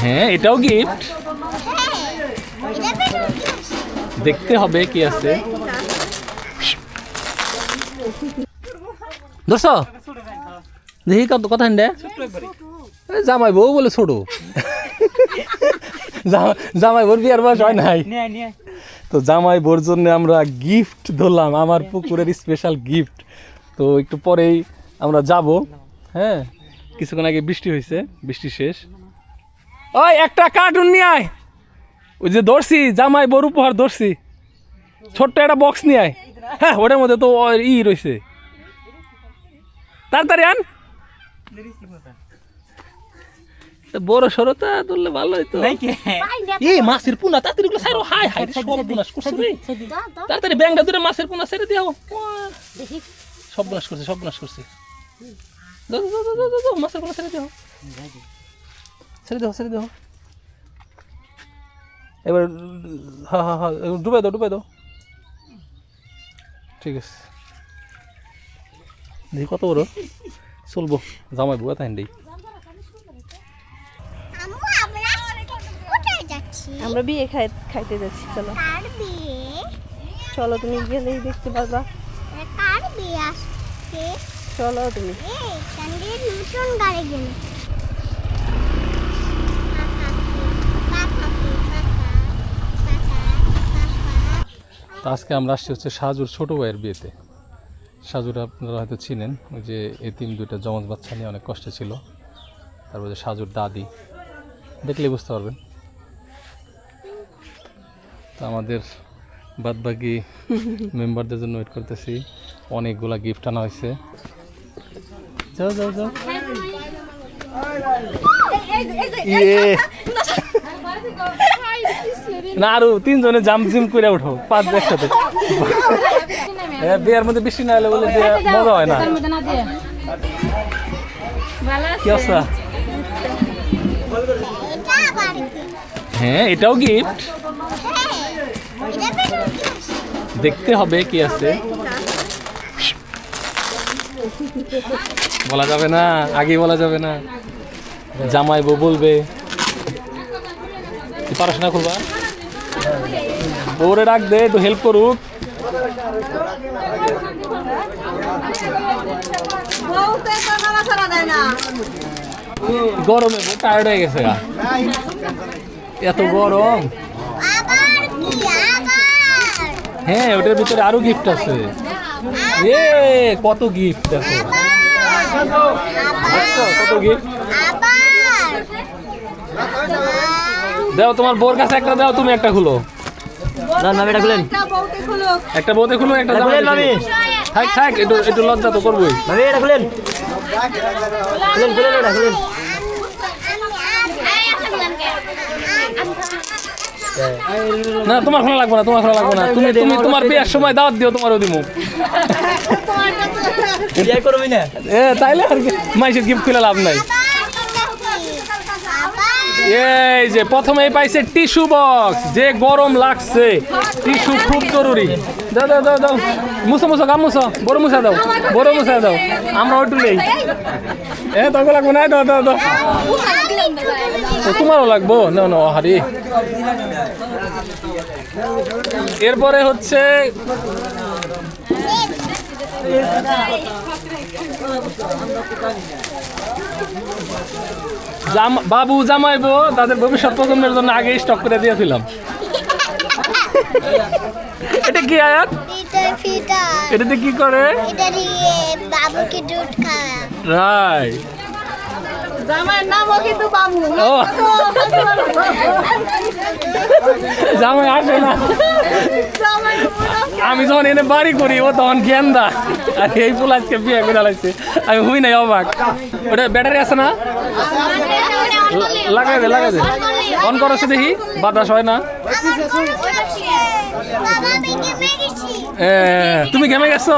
হ্যাঁ এটাও গিফট হ্যাঁ দেখতে হবে কি আছে। দোস্ত দেখি কত কথা হিন্ডে জামাই বউ বলে ছোট। জামাই বোর বিয়ার বয়স হয় নাই। তো জামাই বোর জন্য আমরা গিফট ধরলাম আমার পুকুরের স্পেশাল গিফট তো একটু পরেই আমরা যাব হ্যাঁ? কিছুক্ষণ আগে বৃষ্টি হয়েছে বৃষ্টি শেষ। ওই একটা কার্টুন নিয়ে আয়। ওই যে ধরছি জামাই বড় উপহার ধরছি। ছোট্ট একটা বক্স নিয়ে আয়। হ্যাঁ ওটার মধ্যে তো ই রয়েছে। তাড়াতাড়ি আন। তা বড় সরতা তুললে ভালো হইতো। এই মাছের পুনা তাড়াতাড়ি গুলো সারো হাই হাই সব বুনাস করছে রে। তাড়াতাড়ি ব্যাংটা ধরে মাছের পুনা ছেড়ে দিও সব বুনাস করছে সব বুনাস করছে। দাও দাও, দাও দাও মাছের পুনা ছেড়ে দিও। ছেড়ে দাও ছেড়ে দাও। এবার হ্যাঁ হ্যাঁ হ্যাঁ এবার ডুবে দাও ডুবে দাও। ঠিক আছে। দেখি কত বড় চলবো। জামাই বুয়া তাই দেই আমরা বিয়ে খাই খাইতে যাচ্ছি চলো। চলো তুমি গেলেই দেখতে পারবা। কার বিয়ে আসছে? চলো তুমি। এই গাড়ি গেল আজকে আমরা আসছি হচ্ছে সাজুর ছোট ভাইয়ের বিয়েতে। সাজুর আপনারা হয়তো চিনেন ওই যে এতিম দুইটা জমজ বাচ্চা নিয়ে অনেক কষ্টে ছিল। তারপর যে সাজুর দাদি। দেখলে বুঝতে পারবেন। তো আমাদের বাদবাকি মেম্বারদের জন্য ওয়েট করতেছি। অনেকগুলা গিফট আনা হয়েছে। যাও যাও যাও ইয়ে না আরও তিনজনে জাম জিম করে উঠো পাঁচ একসাথে বিয়ের মধ্যে বৃষ্টি না হলে বলে মজা হয় না কি হ্যাঁ এটাও গিফট হ্যাঁ বেশ দেখতে হবে কি আছে বলা যাবে না আগে বলা যাবে না। জামাই বউ বলবে। পড়াশোনা করবা? বউরে ডাক দে একটু হেল্প করুক। গরমে টায়ার্ড হয়ে গেছে এত গরম। হ্যাঁ ওটার ভিতরে আরও গিফট আছে। এ কত গিফট দেখো। কত গিফট দাও তোমার বোর কাছে একটা দাও তুমি একটা খুলো। না না এটা খুলেন। একটা বউতে খুলো একটা জামাই মামি। থাক থাক একটু একটু লজ্জা তো করবোই। এটা খুলেন। খুলেন খুলেন এটা খুলেন। না তোমার খোলা লাগবে না তোমার খোলা লাগবে না। তুমি তুমি তোমার বিয়ের সময় দাওয়াত দিও তোমারও দিমু। বিয়ে করবি না? এ তাইলে আর কি। মাইসের গিফট খুলে লাভ নাই। এই যে প্রথমেই পাইছে টিস্যু বক্স। যে গরম লাগছে। টিস্যু খুব জরুরি। দাও দাও দাও দাও। মুছো মুছো, গাম মুছো। বড় মুছা দাও। বড় মুছা দাও। আমরা ওটু নেই। এ তোকে লাগবে না? দাও দাও দাও। তোমারও লাগবো? না না হারি এরপরে হচ্ছে বাবু জামাইবো তাদের ভবিষ্যৎ প্রজন্মের জন্য আগে স্টক করে দিয়েছিলাম। এটা কি আয়াত? এটাতে কি করে? এটা বাবুকে দুধ খাওয়া রাই জামাইয়ের নামও কিন্তু বাবু ও। জামাই আসে না। আমি যখন এনে বাড়ি করি ও তখন গেন্দা। আর এই ফুল আজকে বিয়ে করে লাগছে আমি হুই নাই অবাক। ওটা ব্যাটারি আছে না? লাগাই দে লাগাই দে। অন করছে দেখি। বাতাস হয় না। গেমে তুমি ঘেমে গেছো?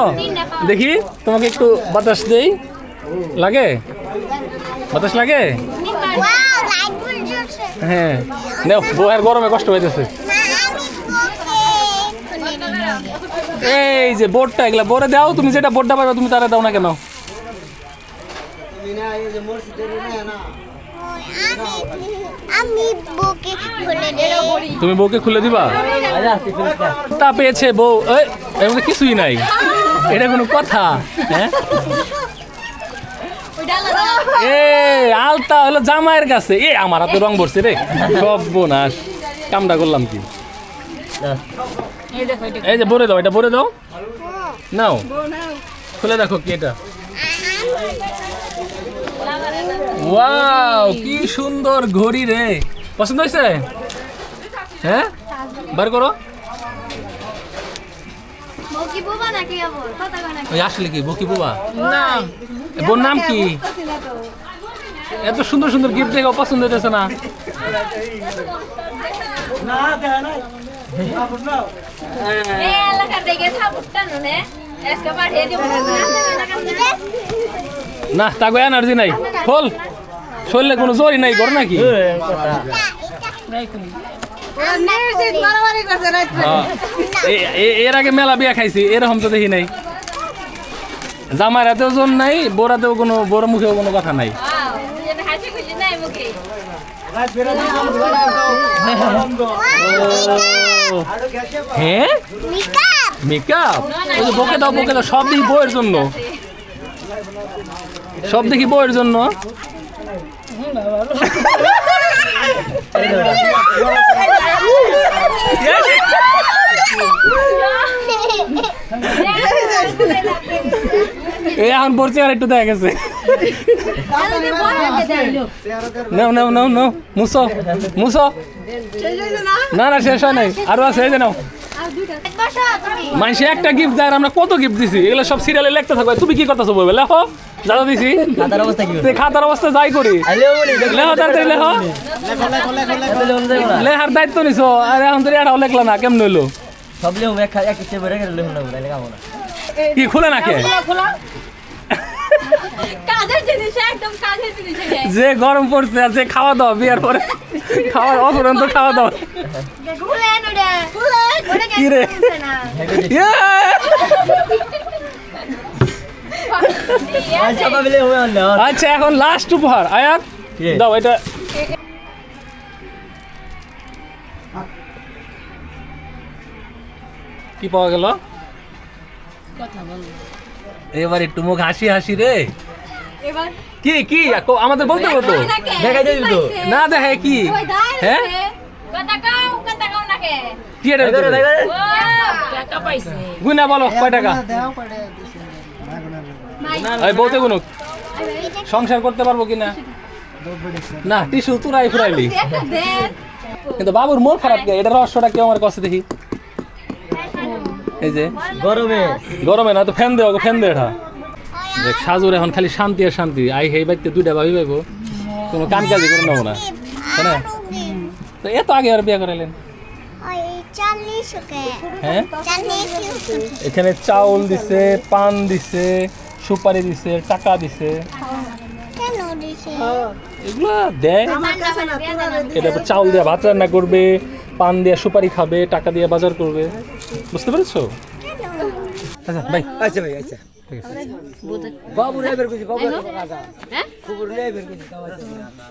দেখি তোমাকে একটু বাতাস দেই। লাগে? বাতাস লাগে? হ্যাঁ। নেও বউয়ের গরমে কষ্ট হইতেছে এই যে বোর্ডটা এগুলা বোর্ডে দাও তুমি যেটা বোর্ডটা পাবে তুমি তারা দাও না কেন? তুমি বউকে খুলে দিবা? তা পেয়েছে বউ। এর মধ্যে কিছুই নাই। এটা কোনো কথা হ্যাঁ? আলতা হলো জামাইয়ের কাছে। এ আমার হাতে রং ভরছে রে। সব বোনাস। কামটা করলাম কি? এই যে ভরে দাও এটা ভরে দাও। নাও। খুলে দেখো কি এটা। ওয়াও কি সুন্দর ঘড়ি রে। পছন্দ হয়েছে? হ্যাঁ? বার করো। আসলে কি বকি বুবা? বোন নাম কি? এত সুন্দর সুন্দর গিফট দেখে পছন্দ হইতেছে না। নে তাকে এনার্জি নাই। খোল। শরীরে কোনো জোরই নাই কর নাকি? হ্যাঁ। এর আগে মেলা বিয়া খাইছি এরকম তো দেখি নাই। জামার হাতেও জোর নাই বোরাতেও কোনো বড় মুখেও কোনো কথা নাই হাসি খুশি নাই মুখে ও, হ্যাঁ মেকআপ মেকআপ ওই বকে দাও বকে দাও সব দেখি বইয়ের জন্য সব দেখি বইয়ের জন্য এই এখন পড়ছে আর একটু দেখা গেছে নাও নাও নাও নাও মুসো মুসো। না? না শেষ হয় নাই। আরও আছে এই যে নাও। বসো তুমি। মানুষে একটা গিফট দেয় আর আমরা কত গিফট দিছি? এগুলো সব সিরিয়ালে লিখতে থাকবে তুমি কি করতেছো বলবে? লেখো। যারা দিছি। খাতার অবস্থা কি খাতার অবস্থা যাই করি। লেখো তাড়াতাড়ি লেখো। লেখার দায়িত্ব নিছো। আর এখন তো এটাও লেখলা না কেমন হইল? সব লেও এক এক স্টেপ রেখে লেও না না। কি খুলে নাকে? যে। গরম পড়ছে আর যে খাওয়া দাওয়া বিয়ার পরে। খাওয়া অপরন্ত খাওয়া দাওয়া খুলেন ওটা। খুলেন ওটা কি রে ইয়ে! আচ্ছা না। আচ্ছা এখন লাস্ট উপহার। আয়াত দাও এটা। কি পাওয়া গেল? এবার একটু মুখ হাসি হাসি রে। এবার? কি কি? আমাদের বলতে বলতো? নাকে? দেখাই তো না দেখে কি? হ্যাঁ? কি এটা দেখো দেখো গুনা বলো কয় টাকা? এই বলতে গুনুক। সংসার করতে পারব কিনা না? টিস্যু তুরাই ফুরাইলি। কিন্তু বাবুর মন খারাপ কে এটা রহস্যটা কেউ আমার কাছে দেখি। এই যে গরমে। গরমে না তো ফ্যান দে ফ্যান দে এটা। দেখ সাজুর এখন খালি শান্তি আর শান্তি। আই হেই বাইতে দুইটা ভাবি পাইবো কোনো কাজই করে নেব না। তাই না তো এত আগে আর বিয়ে হ্যাঁ? এখানে চাউল দিছে পান দিছে সুপারি দিছে টাকা দিছে। কেন দেয়। এটা চাউল দিয়ে ভাত রান্না করবে পান দিয়ে সুপারি খাবে টাকা দিয়ে বাজার করবে। বুঝতে পেরেছ? আচ্ছা ভাই আচ্ছা ভাই আচ্ছা। ঠিক আছে। বাবু রে বের করছি বাবু খবর নেই বের করছি